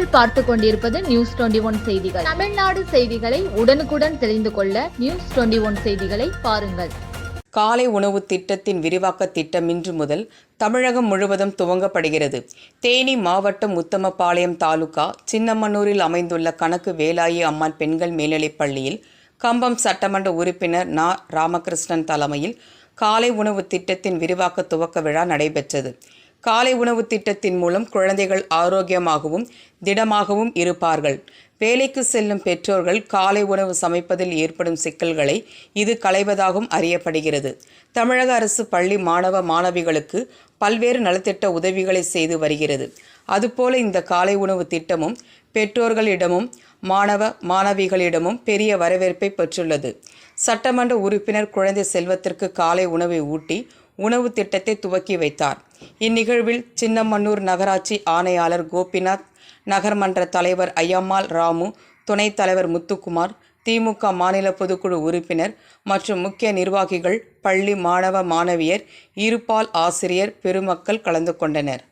நீங்கள் பார்த்து கொண்டிருப்பது நியூஸ் டுவெண்டி ஒன் செய்திகள். தமிழ்நாடு செய்திகளை உடனுக்குடன் தெரிந்து கொள்ள நியூஸ் டுவெண்டி ஒன் செய்திகளை பாருங்கள். காலை உணவு திட்டத்தின் விரிவாக்க திட்டம் இன்று முதல் தமிழகம் முழுவதும் துவங்கப்படுகிறது. தேனி மாவட்டம் உத்தமபாளையம் தாலுகா சின்னமனூரில் அமைந்துள்ள கணக்கு வேலாயி அம்மாள் பெண்கள் மேல்நிலைப் பள்ளியில் கம்பம் சட்டமன்ற உறுப்பினர் நா. ராமகிருஷ்ணன் தலைமையில் காலை உணவு திட்டத்தின் விரிவாக்க துவக்க விழா நடைபெற்றது. காலை உணவு திட்டத்தின் மூலம் குழந்தைகள் ஆரோக்கியமாகவும் திடமாகவும் இருப்பார்கள். வேலைக்கு செல்லும் பெற்றோர்கள் காலை உணவு சமைப்பதில் ஏற்படும் சிக்கல்களை இது களைவதாகவும் அறியப்படுகிறது. தமிழக அரசு பள்ளி மாணவ மாணவிகளுக்கு பல்வேறு நலத்திட்ட உதவிகளை செய்து வருகிறது. அதுபோல இந்த காலை உணவு திட்டமும் பெற்றோர்களிடமும் மாணவ மாணவிகளிடமும் பெரிய வரவேற்பை பெற்றுள்ளது. சட்டமன்ற உறுப்பினர் குழந்தை செல்வத்திற்கு காலை உணவை ஊட்டி உணவு திட்டத்தை துவக்கி வைத்தார். இந்நிகழ்வில் சின்னமன்னூர் நகராட்சி ஆணையாளர் கோபிநாத் நகர்மன்ற தலைவர் ஐயம்மாள் ராமு துணைத் தலைவர் முத்துக்குமார் திமுக மாநில பொதுக்குழு உறுப்பினர் மற்றும் முக்கிய நிர்வாகிகள் பள்ளி மாணவ மாணவியர் இருபால் ஆசிரியர் பெருமக்கள் கலந்து கொண்டனர்.